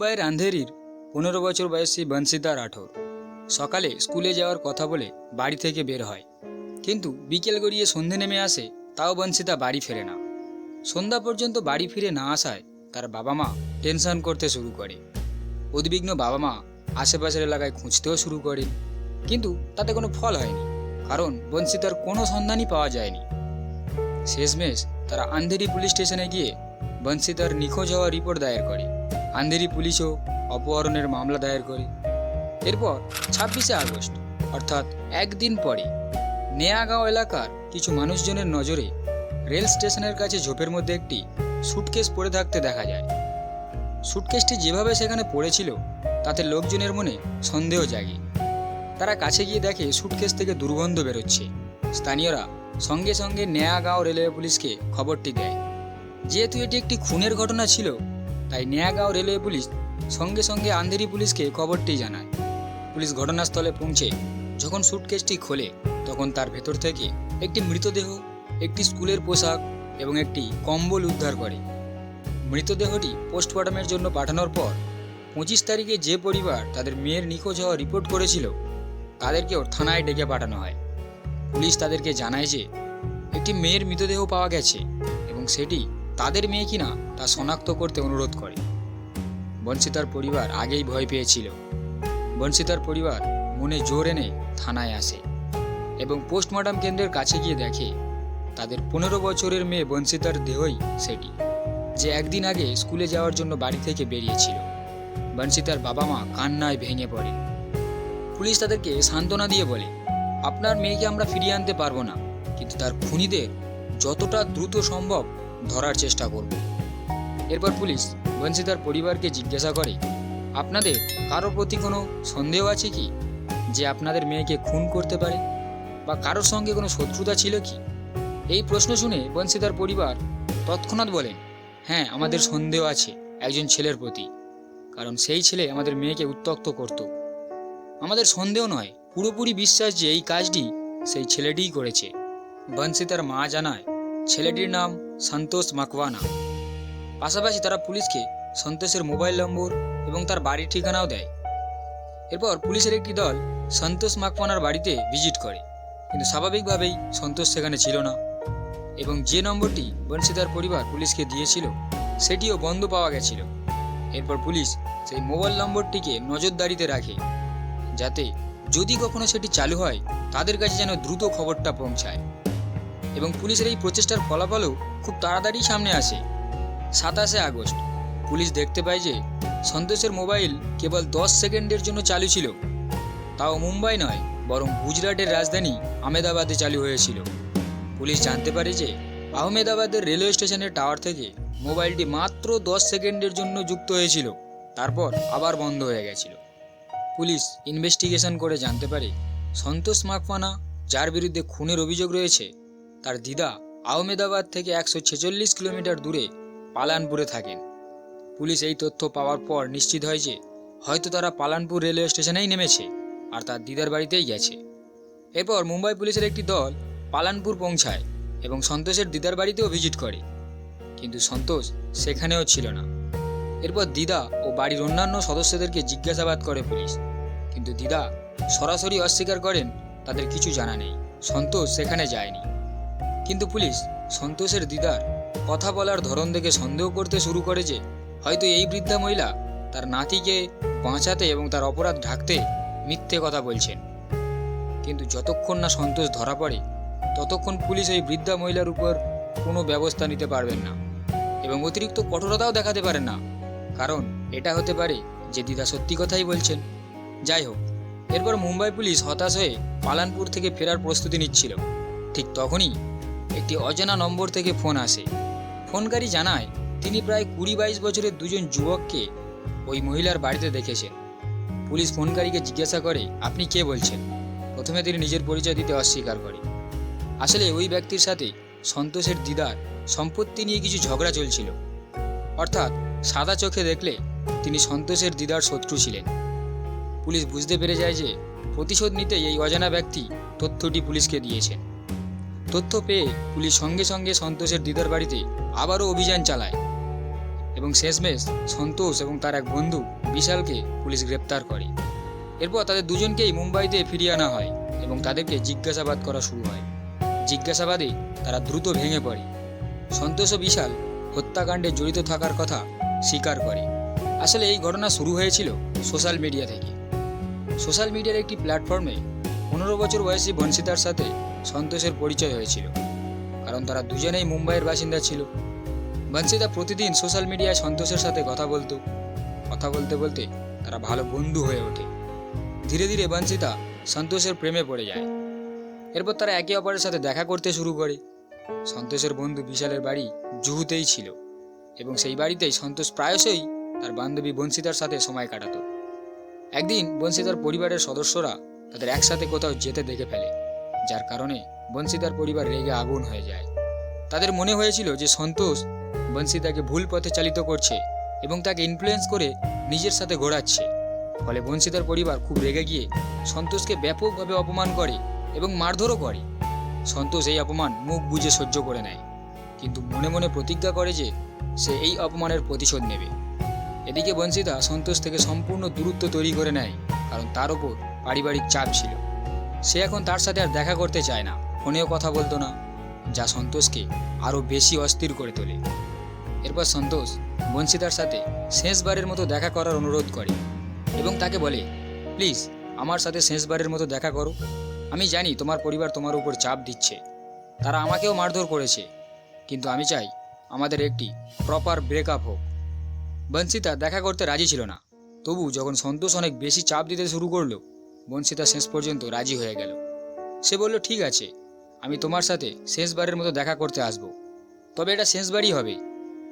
মুম্বাইয়ের আন্ধেরির পনেরো বছর বয়সী বংশীধর রাঠোর। সকালে স্কুলে যাওয়ার কথা বলে বাড়ি থেকে বের হয়। কিন্তু বিকেল গড়িয়ে সন্ধে নেমে আসে, তাও বংশিতা বাড়ি ফেরে না। সন্ধ্যা পর্যন্ত বাড়ি ফিরে না আসায় তার বাবা মা টেনশন করতে শুরু করে। উদ্বিগ্ন বাবা মা আশেপাশের এলাকায় খুঁজতেও শুরু করে কিন্তু তাতে কোনো ফল হয়নি, কারণ বংশিতার কোনো সন্ধানই পাওয়া যায়নি। শেষমেশ তারা আন্ধেরি পুলিশ স্টেশনে গিয়ে বংশিতার নিখোঁজ হওয়ার রিপোর্ট দায়ের করে। আন্ধেরি পুলিশও অপহরণের মামলা দায়ের করে। এরপর ছাব্বিশে আগস্ট, অর্থাৎ একদিন পরে, নেয়াগাঁও এলাকার কিছু মানুষজনের নজরে রেল স্টেশনের কাছে ঝোপের মধ্যে একটি সুটকেস পড়ে থাকতে দেখা যায়। সুটকেসটি যেভাবে সেখানে পড়েছিল, তাতে লোকজনের মনে সন্দেহ জাগে। তারা কাছে গিয়ে দেখে সুটকেস থেকে দুর্গন্ধ বেরোচ্ছে। স্থানীয়রা সঙ্গে সঙ্গে নেয়াগাঁও রেলওয়ে পুলিশকে খবরটি দেয়। যেহেতু এটি একটি খুনের ঘটনা ছিল তাই নেয়াগাঁও রেলওয়ে পুলিশ সঙ্গে সঙ্গে আন্ধেরি পুলিশকে খবরটি জানায়। পুলিশ ঘটনাস্থলে পৌঁছে যখন সুটকেসটি খোলে, তখন তার ভেতর থেকে একটি মৃতদেহ, একটি স্কুলের পোশাক এবং একটি কম্বল উদ্ধার করে। মৃতদেহটি পোস্টমর্টমের জন্য পাঠানোর পর পঁচিশ তারিখে যে পরিবার তাদের মেয়ের নিখোঁজ হওয়া রিপোর্ট করেছিল, তাদেরকেও থানায় ডেকে পাঠানো হয়। পুলিশ তাদেরকে জানায় যে একটি মেয়ের মৃতদেহ পাওয়া গেছে এবং সেটি তাদের মেয়ে কিনা তা শনাক্ত করতে অনুরোধ করে। বংশিতার পরিবার আগেই ভয় পেয়েছিল। বংশিতার পরিবার মনে জোর এনে থানায় আসে এবং পোস্টমর্টম কেন্দ্রের কাছে গিয়ে দেখে তাদের পনেরো বছরের মেয়ে বংশিতার দেহই সেটি, যে একদিন আগে স্কুলে যাওয়ার জন্য বাড়ি থেকে বেরিয়েছিল। বংশিতার বাবা মা কান্নায় ভেঙে পড়ে। পুলিশ তাদেরকে সান্ত্বনা দিয়ে বলে, আপনার মেয়েকে আমরা ফিরিয়ে আনতে পারব না, কিন্তু তার খুনিদের যতটা দ্রুত সম্ভব ধরার চেষ্টা করব। এরপর পুলিশ বংশীদার পরিবারকে জিজ্ঞাসা করে, আপনাদের কারও প্রতি কোনো সন্দেহ আছে কি? যে আপনাদের মেয়েকে খুন করতে পারে? বা কারোর সঙ্গে কোনো শত্রুতা ছিল কি? এই প্রশ্ন শুনে বংশীদার পরিবার তৎক্ষণাৎ বলেন হ্যাঁ আমাদের সন্দেহ আছে একজন ছেলের প্রতি। কারণ সেই ছেলে আমাদের মেয়েকে উত্তক্ত করত। আমাদের সন্দেহ নয়, পুরোপুরি বিশ্বাস যে এই কাজটি সেই ছেলেটিই করেছে। বংশী তার মা জানায় ছেলেটির নাম সন্তোষ মাকওয়ানা। পাশাপাশি তারা পুলিশকে সন্তোষের মোবাইল নম্বর এবং তার বাড়ির ঠিকানাও দেয়। এরপর পুলিশের একটি দল সন্তোষ মাকওয়ানার বাড়িতে ভিজিট করে। কিন্তু স্বাভাবিকভাবেই সন্তোষ সেখানে ছিল না এবং যে নম্বরটি বংশীদার পরিবার পুলিশকে দিয়েছিল, সেটিও বন্ধ পাওয়া গেছিল। এরপর পুলিশ সেই মোবাইল নম্বরটিকে নজরদারিতে রাখে, যাতে যদি কখনো সেটি চালু হয়, তাদের কাছে যেন দ্রুত খবরটা পৌঁছায়। এবং পুলিশের এই প্রচেষ্টার ফলাফলও খুব তাড়াতাড়ি সামনে আসে। সাতাশে আগস্ট, পুলিশ দেখতে পায় যে সন্তোষের মোবাইল কেবল দশ সেকেন্ডের জন্য চালু ছিল। তাও মুম্বাই নয়, বরং গুজরাটের রাজধানী আহমেদাবাদে চালু হয়েছিল। পুলিশ জানতে পারে যে আহমেদাবাদের রেলওয়ে স্টেশনের টাওয়ার থেকে মোবাইলটি মাত্র দশ সেকেন্ডের জন্য যুক্ত হয়েছিল, তারপর আবার বন্ধ হয়ে গেছিল। পুলিশ ইনভেস্টিগেশন করে জানতে পারে সন্তোষ মাকফানা, যার বিরুদ্ধে খুনের অভিযোগ রয়েছে তার দিদা আহমেদাবাদ থেকে একশো ছেচল্লিশ কিলোমিটার দূরে পালানপুরে থাকেন। পুলিশ এই তথ্য পাওয়ার পর নিশ্চিত হয় যে হয়তো তারা পালানপুর রেলওয়ে স্টেশনেই নেমেছে আর তার দিদার বাড়িতেই গেছে। এরপর মুম্বাই পুলিশের একটি দল পালানপুর পৌঁছায় এবং সন্তোষের দিদার বাড়িতেও ভিজিট করে। কিন্তু সন্তোষ সেখানেও ছিল না। এরপর দিদা ও বাড়ির অন্যান্য সদস্যদেরকে জিজ্ঞাসাবাদ করে পুলিশ। কিন্তু দিদা সরাসরি অস্বীকার করেন, তাদের কিছু জানা নেই। সন্তোষ সেখানে যায়নি। কিন্তু পুলিশ, সন্তোষের দিদার, কথা বলার ধরন দেখে সন্দেহ করতে শুরু করে যে, হয়তো এই বৃদ্ধা মহিলা তার নাতিকে বাঁচাতে এবং তার অপরাধ ঢাকতে মিথ্যে কথা বলছেন। কিন্তু যতক্ষণ না সন্তোষ ধরা পড়ে, ততক্ষণ পুলিশ এই বৃদ্ধা মহিলার উপর কোনো ব্যবস্থা নিতে পারবেন না এবং অতিরিক্ত কঠোরতাও দেখাতে পারেন না। কারণ এটা হতে পারে যে দিদা সত্যি কথাই বলছেন। যাই হোক, এরপর মুম্বাই পুলিশ হতাশ হয়ে পালানপুর থেকে ফেরার প্রস্তুতি নিচ্ছিল। ঠিক তখনই একটি অজানা নম্বর থেকে ফোন আসে। ফোনকারী জানায়, তিনি প্রায় কুড়ি বাইশ বছরের দুজন যুবককে ওই মহিলার বাড়িতে দেখেছেন। পুলিশ ফোনকারীকে জিজ্ঞাসা করে, আপনি কে? বলছেন। প্রথমে তিনি নিজের পরিচয় দিতে অস্বীকার করে আসলে ওই ব্যক্তির সাথে সন্তোষের দিদার সম্পত্তি নিয়ে কিছু ঝগড়া চলছিল। অর্থাৎ সাদা চোখে দেখলে তিনি সন্তোষের দিদার শত্রু ছিলেন। পুলিশ বুঝতে পেরে যায় যে প্রতিশোধ নিতে এই অজানা ব্যক্তি তথ্যটি পুলিশকে দিয়েছেন। তথ্য পেয়ে পুলিশ সঙ্গে সঙ্গে সন্তোষের দিদার বাড়িতে আবারও অভিযান চালায়। এবং শেষমেশ সন্তোষ এবং তার এক বন্ধু বিশালকে পুলিশ গ্রেপ্তার করে। এরপর তাদের দুজনকেই মুম্বাইতে ফিরিয়ে আনা হয় এবং তাদেরকে জিজ্ঞাসাবাদ করা শুরু হয়। জিজ্ঞাসাবাদে তারা দ্রুত ভেঙে পড়ে। সন্তোষ ও বিশাল হত্যাকাণ্ডে জড়িত থাকার কথা স্বীকার করে। আসলে এই ঘটনা শুরু হয়েছিল সোশ্যাল মিডিয়া থেকে। সোশ্যাল মিডিয়ার একটি প্ল্যাটফর্মে পনেরো বছর বয়সী বংশীতার সাথে সন্তোষের পরিচয় হয়েছিল। কারণ তারা দুজনেই মুম্বাইয়ের বাসিন্দা ছিল। বংশীতা প্রতিদিন সোশ্যাল মিডিয়ায় সন্তোষের সাথে কথা বলতো। কথা বলতে বলতে তারা ভালো বন্ধু হয়ে ওঠে। ধীরে ধীরে বংশীতা সন্তোষের প্রেমে পড়ে যায়। এরপর তারা একে অপরের সাথে দেখা করতে শুরু করে। সন্তোষের বন্ধু বিশালের বাড়ি জুহুতেই ছিল এবং সেই বাড়িতেই সন্তোষ প্রায়শই তার বান্ধবী বংশীতার সাথে সময় কাটাতো। একদিন বংশীতার পরিবারের সদস্যরা তাদের একসাথে কোথাও যেতে দেখে ফেলে। যার কারণে বংশীতার পরিবার রেগে আগুন হয়ে যায়। তাদের মনে হয়েছিল যে সন্তোষ বংশীতাকে ভুল পথে চালিত করছে এবং তাকে ইনফ্লুয়েন্স করে নিজের সাথে ঘোরাচ্ছে। ফলে বংশীতার পরিবার খুব রেগে গিয়ে সন্তোষকে ব্যাপকভাবে অপমান করে এবং মারধরও করে। সন্তোষ এই অপমান মুখ বুজে সহ্য করে নেয়, কিন্তু মনে মনে প্রতিজ্ঞা করে যে সে এই অপমানের প্রতিশোধ নেবে। এদিকে বংশীতা সন্তোষ থেকে সম্পূর্ণ দূরত্ব তৈরি করে নেয়, কারণ তার ওপর পারিবারিক চাপ ছিল। সে এখন তার সাথে আর দেখা করতে চায় না। ফোনেও কথা বলতো না। যা সন্তোষকে আরও বেশি অস্থির করে তোলে। এরপর সন্তোষ বংশীতার সাথে শেষবারের মতো দেখা করার অনুরোধ করে এবং তাকে বলে, প্লিজ, আমার সাথে শেষবারের মতো দেখা করো। আমি জানি তোমার পরিবার তোমার উপর চাপ দিচ্ছে। তারা আমাকেও মারধর করেছে। কিন্তু আমি চাই আমাদের একটি প্রপার ব্রেকআপ হোক। বংশিতা দেখা করতে রাজি ছিল না। তবু যখন সন্তোষ অনেক বেশি চাপ দিতে শুরু করল বংশিতা শেষ পর্যন্ত রাজি হয়ে গেল। সে বলল, ঠিক আছে, আমি তোমার সাথে শেষবারের মতো দেখা করতে আসব। তবে এটা শেষবারই হবে,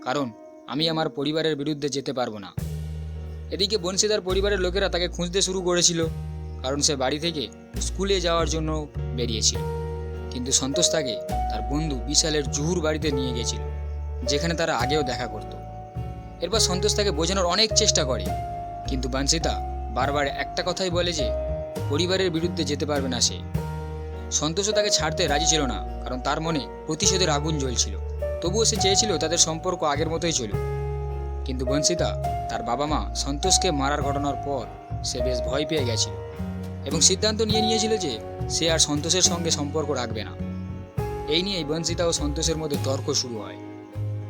কারণ আমি আমার পরিবারের বিরুদ্ধে যেতে পারব না। এদিকে বংশীদার পরিবারের লোকেরা তাকে খুঁজতে শুরু করেছিল, কারণ সে বাড়ি থেকে স্কুলে যাওয়ার জন্য বেরিয়েছিল। কিন্তু সন্তোষ তাকে তার বন্ধু বিশালের জুহুর বাড়িতে নিয়ে গেছিল, যেখানে তারা আগেও দেখা করত। এরপর সন্তোষ তাকে বোঝানোর অনেক চেষ্টা করে, কিন্তু বাঞ্ছিতা বারবার একটা কথাই বলে যে পরিবারের বিরুদ্ধে যেতে পারবে না সে। সন্তোষও তাকে ছাড়তে রাজি ছিল না, কারণ তার মনে প্রতিশোধের আগুন জ্বলছিল। তবুও সে চেয়েছিল তাদের সম্পর্ক আগের মতোই চলুক। কিন্তু বংশিতা তার বাবা মা সন্তোষকে মারার ঘটনার পর সে বেশ ভয় পেয়ে গেছিল এবং সিদ্ধান্ত নিয়ে নিয়েছিল যে সে আর সন্তোষের সঙ্গে সম্পর্ক রাখবে না। এই নিয়েই বংশিতা ও সন্তোষের মধ্যে তর্ক শুরু হয়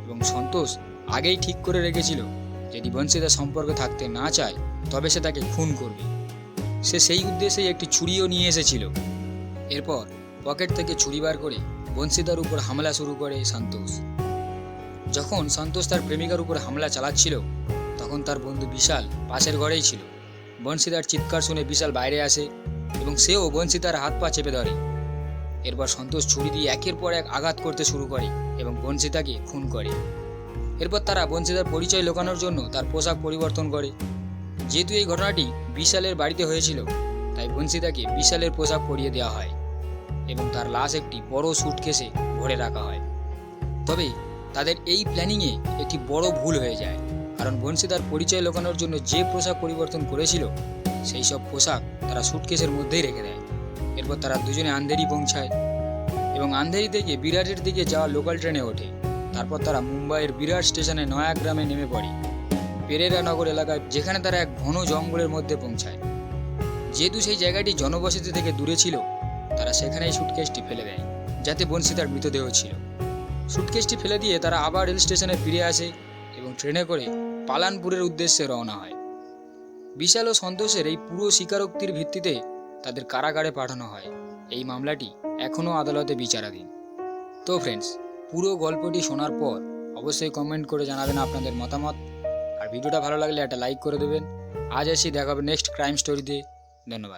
এবং সন্তোষ আগেই ঠিক করে রেখেছিল, যদি বংশিতা সম্পর্কে থাকতে না চায়, তবে সে তাকে খুন করবে। সে সেই উদ্দেশ্যেই একটি ছুরিও নিয়ে এসেছিল। এরপর পকেট থেকে ছুরি বার করে বংশীদার উপর হামলা শুরু করে সন্তোষ। যখন সন্তোষ তার প্রেমিকার উপর হামলা চালাচ্ছিল, তখন তার বন্ধু বিশাল পাশের ঘরেই ছিল। বংশীদার চিৎকার শুনে বিশাল বাইরে আসে এবং সেও বংশীদার হাত পা চেপে ধরে। এরপর সন্তোষ ছুরি দিয়ে একের পর এক আঘাত করতে শুরু করে এবং বংশীতাকে খুন করে। এরপর তারা বংশীদার পরিচয় লোকানোর জন্য তার পোশাক পরিবর্তন করে। যেহেতু এই ঘটনাটি বিশালের বাড়িতে হয়েছিল, তাই বংশীতাকে বিশালের পোশাক পরিয়ে দেওয়া হয় এবং তার লাশ একটি বড় সুটকেসে ভরে রাখা হয়। তবে তাদের এই প্ল্যানিংয়ে একটি বড় ভুল হয়ে যায়, কারণ বংশীদার পরিচয় লোকানোর জন্য যে পোশাক পরিবর্তন করেছিল, সেই সব পোশাক তারা সুটকেসের মধ্যেই রেখে দেয়। এরপর তারা দুজনে আন্ধেরি পৌঁছায় এবং আন্ধেরি থেকে বিরাটের দিকে যাওয়া লোকাল ট্রেনে ওঠে। তারপর তারা মুম্বাইয়ের বিরাট স্টেশনে নয়া গ্রামে নেমে পড়ে। পেরেরা নগর এলাকায় যেখানে তারা এক ঘন জঙ্গলের মধ্যে পৌঁছায়। যেহেতু সেই জায়গাটি জনবসতি থেকে দূরে ছিল, তারা সেখানেই সুটকেসটি ফেলে দেয়, যাতে বংশীদার মৃতদেহ ছিল। সুটকেসটি ফেলে দিয়ে তারা আবার রেল স্টেশনে ফিরে আসে এবং ট্রেনে করে পালানপুরের উদ্দেশ্যে রওনা হয়। বিশাল ও সন্তোষের এই পুরো স্বীকারোক্তির ভিত্তিতে তাদের কারাগারে পাঠানো হয়। এই মামলাটি এখনও আদালতে বিচারাধীন। তো ফ্রেন্ডস পুরো গল্পটি শোনার পর অবশ্যই কমেন্ট করে জানাবেন আপনাদের মতামত। আর ভিডিওটা ভালো লাগলে একটা লাইক করে দেবেন। আজ এসে দেখা হবে নেক্সট ক্রাইম স্টোরিতে ধন্যবাদ।